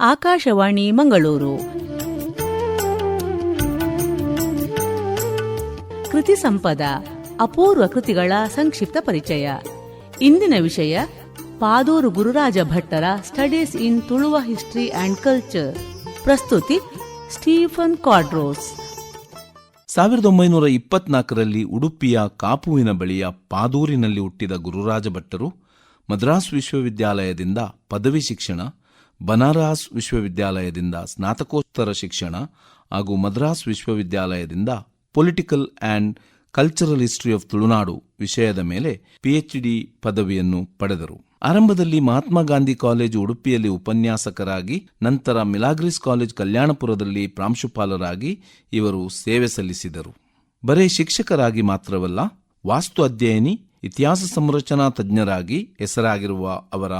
ಆಕಾಶವಾಣಿ ಮಂಗಳೂರು. ಕೃತಿ ಸಂಪದ, ಅಪೂರ್ವ ಕೃತಿಗಳ ಸಂಕ್ಷಿಪ್ತ ಪರಿಚಯ. ಇಂದಿನ ವಿಷಯ, Padur Gururaja ಭಟ್ಟರ studies in Tuluva history and culture ಪ್ರಸ್ತುತಿ, ಸ್ಟೀಫನ್ ಕ್ವಾಡ್ರೋಸ್. ಸಾವಿರದ ಒಂಬೈನೂರ ಇಪ್ಪತ್ನಾಲ್ಕರಲ್ಲಿ ಉಡುಪಿಯ ಕಾಪುವಿನ ಬಳಿಯ ಪಾದೂರಿನಲ್ಲಿ ಹುಟ್ಟಿದ ಗುರುರಾಜ ಭಟ್ಟರು ಮದ್ರಾಸ್ ವಿಶ್ವವಿದ್ಯಾಲಯದಿಂದ ಪದವಿ ಶಿಕ್ಷಣ ಬನಾರಸ್ ವಿಶ್ವವಿದ್ಯಾಲಯದಿಂದ ಸ್ನಾತಕೋತ್ತರ ಶಿಕ್ಷಣ ಹಾಗೂ ಮದ್ರಾಸ್ ವಿಶ್ವವಿದ್ಯಾಲಯದಿಂದ political and cultural history of Tulunadu ವಿಷಯದ ಮೇಲೆ ಪಿಎಚ್ಡಿ ಪದವಿಯನ್ನು ಪಡೆದರು. ಆರಂಭದಲ್ಲಿ ಮಹಾತ್ಮ ಗಾಂಧಿ ಕಾಲೇಜು ಉಡುಪಿಯಲ್ಲಿ ಉಪನ್ಯಾಸಕರಾಗಿ, ನಂತರ ಮಿಲಾಗ್ರಿಸ್ ಕಾಲೇಜ್ ಕಲ್ಯಾಣಪುರದಲ್ಲಿ ಪ್ರಾಂಶುಪಾಲರಾಗಿ ಇವರು ಸೇವೆ ಸಲ್ಲಿಸಿದರು. ಬರೇ ಶಿಕ್ಷಕರಾಗಿ ಮಾತ್ರವಲ್ಲ, ವಾಸ್ತು ಅಧ್ಯಯನಿ, ಇತಿಹಾಸ ಸಂರಚನಾ ತಜ್ಞರಾಗಿ ಹೆಸರಾಗಿರುವ ಅವರ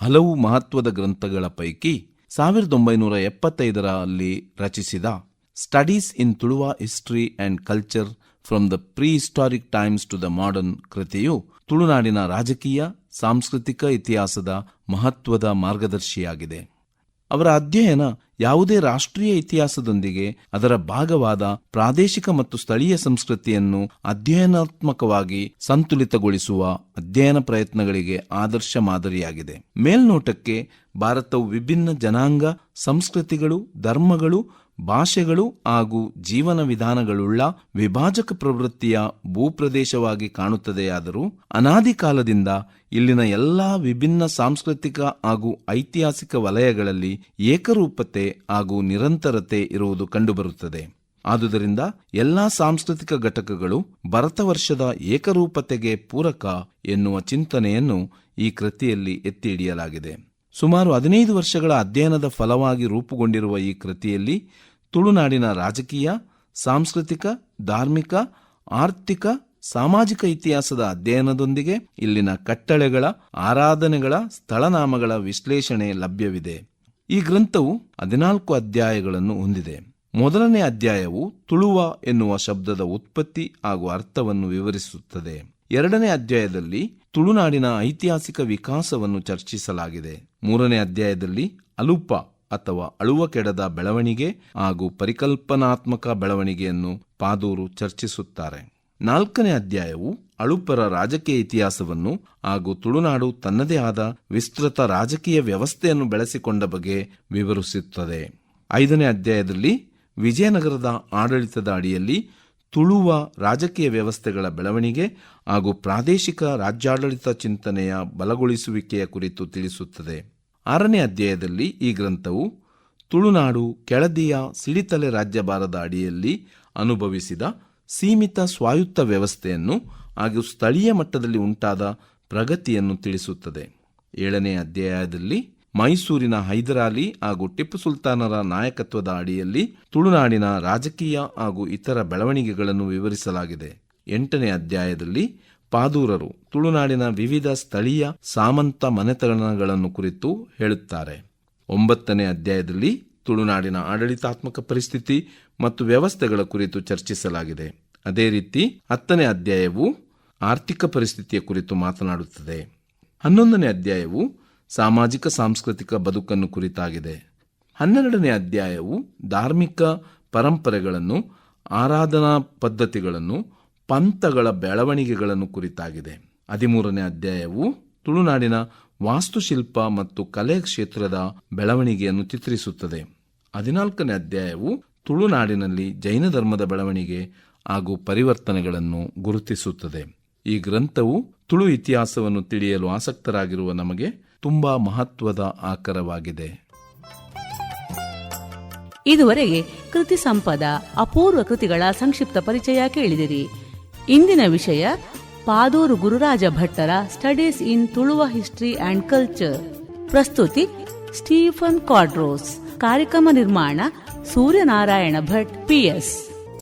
ಹಲವು ಮಹತ್ವದ ಗ್ರಂಥಗಳ ಪೈಕಿ ಸಾವಿರದ ಒಂಬೈನೂರ ಎಪ್ಪತ್ತೈದರಲ್ಲಿ ರಚಿಸಿದ studies in Tuluva history and culture from the prehistoric times to the modern ಕೃತಿಯು ತುಳುನಾಡಿನ ರಾಜಕೀಯ, ಸಾಂಸ್ಕೃತಿಕ ಇತಿಹಾಸದ ಮಹತ್ವದ ಮಾರ್ಗದರ್ಶಿಯಾಗಿದೆ. ಅವರ ಅಧ್ಯಯನ ಯಾವುದೇ ರಾಷ್ಟ್ರೀಯ ಇತಿಹಾಸದೊಂದಿಗೆ ಅದರ ಭಾಗವಾದ ಪ್ರಾದೇಶಿಕ ಮತ್ತು ಸ್ಥಳೀಯ ಸಂಸ್ಕೃತಿಯನ್ನು ಅಧ್ಯಯನಾತ್ಮಕವಾಗಿ ಸಂತುಲಿತಗೊಳಿಸುವ ಅಧ್ಯಯನ ಪ್ರಯತ್ನಗಳಿಗೆ ಆದರ್ಶ ಮಾದರಿಯಾಗಿದೆ. ಮೇಲ್ನೋಟಕ್ಕೆ ಭಾರತವು ವಿಭಿನ್ನ ಜನಾಂಗ, ಸಂಸ್ಕೃತಿಗಳು, ಧರ್ಮಗಳು ಭಾಷೆಗಳು ಹಾಗೂ ಜೀವನ ವಿಧಾನಗಳುಳ್ಳ ವಿಭಾಜಕ ಪ್ರವೃತ್ತಿಯ ಭೂಪ್ರದೇಶವಾಗಿ ಕಾಣುತ್ತದೆಯಾದರೂ ಅನಾದಿ ಕಾಲದಿಂದ ಇಲ್ಲಿನ ಎಲ್ಲಾ ವಿಭಿನ್ನ ಸಾಂಸ್ಕೃತಿಕ ಹಾಗೂ ಐತಿಹಾಸಿಕ ವಲಯಗಳಲ್ಲಿ ಏಕರೂಪತೆ ಹಾಗೂ ನಿರಂತರತೆ ಇರುವುದು ಕಂಡುಬರುತ್ತದೆ. ಆದುದರಿಂದ ಎಲ್ಲಾ ಸಾಂಸ್ಕೃತಿಕ ಘಟಕಗಳು ಭರತ ವರ್ಷದ ಏಕರೂಪತೆಗೆ ಪೂರಕ ಎನ್ನುವ ಚಿಂತನೆಯನ್ನು ಈ ಕೃತಿಯಲ್ಲಿ ಎತ್ತಿ ಹಿಡಿಯಲಾಗಿದೆ ಸುಮಾರು ಹದಿನೈದು ವರ್ಷಗಳ ಅಧ್ಯಯನದ ಫಲವಾಗಿ ರೂಪುಗೊಂಡಿರುವ ಈ ಕೃತಿಯಲ್ಲಿ ತುಳುನಾಡಿನ ರಾಜಕೀಯ, ಸಾಂಸ್ಕೃತಿಕ, ಧಾರ್ಮಿಕ, ಆರ್ಥಿಕ, ಸಾಮಾಜಿಕ ಇತಿಹಾಸದ ಅಧ್ಯಯನದೊಂದಿಗೆ ಇಲ್ಲಿನ ಕಟ್ಟಳೆಗಳ, ಆರಾಧನೆಗಳ ಸ್ಥಳನಾಮಗಳ ವಿಶ್ಲೇಷಣೆ ಲಭ್ಯವಿದೆ. ಈ ಗ್ರಂಥವು ಹದಿನಾಲ್ಕು ಅಧ್ಯಾಯಗಳನ್ನು ಹೊಂದಿದೆ. ಮೊದಲನೇ ಅಧ್ಯಾಯವು ತುಳುವ ಎನ್ನುವ ಶಬ್ದದ ಉತ್ಪತ್ತಿ ಹಾಗೂ ಅರ್ಥವನ್ನು ವಿವರಿಸುತ್ತದೆ. ಎರಡನೇ ಅಧ್ಯಾಯದಲ್ಲಿ ತುಳುನಾಡಿನ ಐತಿಹಾಸಿಕ ವಿಕಾಸವನ್ನು ಚರ್ಚಿಸಲಾಗಿದೆ. ಮೂರನೇ ಅಧ್ಯಾಯದಲ್ಲಿ ಅಲುಪ ಅಥವಾ ಅಳುವ ಕೆಡದ ಬೆಳವಣಿಗೆ ಹಾಗೂ ಪರಿಕಲ್ಪನಾತ್ಮಕ ಬೆಳವಣಿಗೆಯನ್ನು ಪಾದೂರು ಚರ್ಚಿಸುತ್ತಾರೆ. ನಾಲ್ಕನೇ ಅಧ್ಯಾಯವು ಅಳುಪರ ರಾಜಕೀಯ ಇತಿಹಾಸವನ್ನು ಹಾಗೂ ತುಳುನಾಡು ತನ್ನದೇ ಆದ ವಿಸ್ತೃತ ರಾಜಕೀಯ ವ್ಯವಸ್ಥೆಯನ್ನು ಬೆಳೆಸಿಕೊಂಡ ಬಗ್ಗೆ ವಿವರಿಸುತ್ತದೆ. ಐದನೇ ಅಧ್ಯಾಯದಲ್ಲಿ ವಿಜಯನಗರದ ಆಡಳಿತದ ಅಡಿಯಲ್ಲಿ ತುಳುವ ರಾಜಕೀಯ ವ್ಯವಸ್ಥೆಗಳ ಬೆಳವಣಿಗೆ ಹಾಗೂ ಪ್ರಾದೇಶಿಕ ರಾಜ್ಯಾಡಳಿತ ಚಿಂತನೆಯ ಬಲಗೊಳಿಸುವಿಕೆಯ ಕುರಿತು ತಿಳಿಸುತ್ತದೆ. ಆರನೇ ಅಧ್ಯಾಯದಲ್ಲಿ ಈ ಗ್ರಂಥವು ತುಳುನಾಡು ಕೆಳದಿಯ ಸಿಡಿತಲೆ ರಾಜ್ಯಭಾರದ ಅಡಿಯಲ್ಲಿ ಅನುಭವಿಸಿದ ಸೀಮಿತ ಸ್ವಾಯುತ್ತ ವ್ಯವಸ್ಥೆಯನ್ನು ಹಾಗೂ ಸ್ಥಳೀಯ ಮಟ್ಟದಲ್ಲಿ ಉಂಟಾದ ಪ್ರಗತಿಯನ್ನು ತಿಳಿಸುತ್ತದೆ. ಏಳನೇ ಅಧ್ಯಾಯದಲ್ಲಿ ಮೈಸೂರಿನ ಹೈದರಾಲಿ ಹಾಗೂ ಟಿಪ್ಪು ಸುಲ್ತಾನರ ನಾಯಕತ್ವದ ಅಡಿಯಲ್ಲಿ ತುಳುನಾಡಿನ ರಾಜಕೀಯ ಹಾಗೂ ಇತರ ಬೆಳವಣಿಗೆಗಳನ್ನು ವಿವರಿಸಲಾಗಿದೆ. ಎಂಟನೇ ಅಧ್ಯಾಯದಲ್ಲಿ ಪಾದೂರರು ತುಳುನಾಡಿನ ವಿವಿಧ ಸ್ಥಳೀಯ ಸಾಮಂತ ಮನೆತನಗಳನ್ನು ಕುರಿತು ಹೇಳುತ್ತಾರೆ. ಒಂಬತ್ತನೇ ಅಧ್ಯಾಯದಲ್ಲಿ ತುಳುನಾಡಿನ ಆಡಳಿತಾತ್ಮಕ ಪರಿಸ್ಥಿತಿ ಮತ್ತು ವ್ಯವಸ್ಥೆಗಳ ಕುರಿತು ಚರ್ಚಿಸಲಾಗಿದೆ. ಅದೇ ರೀತಿ ಹತ್ತನೇ ಅಧ್ಯಾಯವು ಆರ್ಥಿಕ ಪರಿಸ್ಥಿತಿಯ ಕುರಿತು ಮಾತನಾಡುತ್ತದೆ. ಹನ್ನೊಂದನೇ ಅಧ್ಯಾಯವು ಸಾಮಾಜಿಕ ಸಾಂಸ್ಕೃತಿಕ ಬದುಕನ್ನು ಕುರಿತಾಗಿದೆ. ಹನ್ನೆರಡನೇ ಅಧ್ಯಾಯವು ಧಾರ್ಮಿಕ ಪರಂಪರೆಗಳನ್ನು, ಆರಾಧನಾ ಪದ್ಧತಿಗಳನ್ನು ಪಂಥಗಳ ಬೆಳವಣಿಗೆಗಳನ್ನು ಕುರಿತಾಗಿದೆ. ಹದಿಮೂರನೇ ಅಧ್ಯಾಯವು ತುಳುನಾಡಿನ ವಾಸ್ತುಶಿಲ್ಪ ಮತ್ತು ಕಲೆ ಕ್ಷೇತ್ರದ ಬೆಳವಣಿಗೆಯನ್ನು ಚಿತ್ರಿಸುತ್ತದೆ. ಹದಿನಾಲ್ಕನೇ ಅಧ್ಯಾಯವು ತುಳುನಾಡಿನಲ್ಲಿ ಜೈನ ಧರ್ಮದ ಬೆಳವಣಿಗೆ ಹಾಗೂ ಪರಿವರ್ತನೆಗಳನ್ನು ಗುರುತಿಸುತ್ತದೆ. ಈ ಗ್ರಂಥವು ತುಳು ಇತಿಹಾಸವನ್ನು ತಿಳಿಯಲು ಆಸಕ್ತರಾಗಿರುವ ನಮಗೆ ತುಂಬಾ ಮಹತ್ವದ ಆಕರವಾಗಿದೆ. ಇದುವರೆಗೆ ಕೃತಿ ಸಂಪದ ಅಪೂರ್ವ ಕೃತಿಗಳ ಸಂಕ್ಷಿಪ್ತ ಪರಿಚಯ ಕೇಳಿದಿರಿ. ಇಂದಿನ ವಿಷಯ Padur Gururaja ಭಟ್ಟರ studies in Tuluva history and culture. ಪ್ರಸ್ತುತಿ ಸ್ಟೀಫನ್ ಕಾಡ್ರೋಸ್ ಕಾರ್ಯಕ್ರಮ ನಿರ್ಮಾಣ ಸೂರ್ಯನಾರಾಯಣ ಭಟ್ ಪಿಎಸ್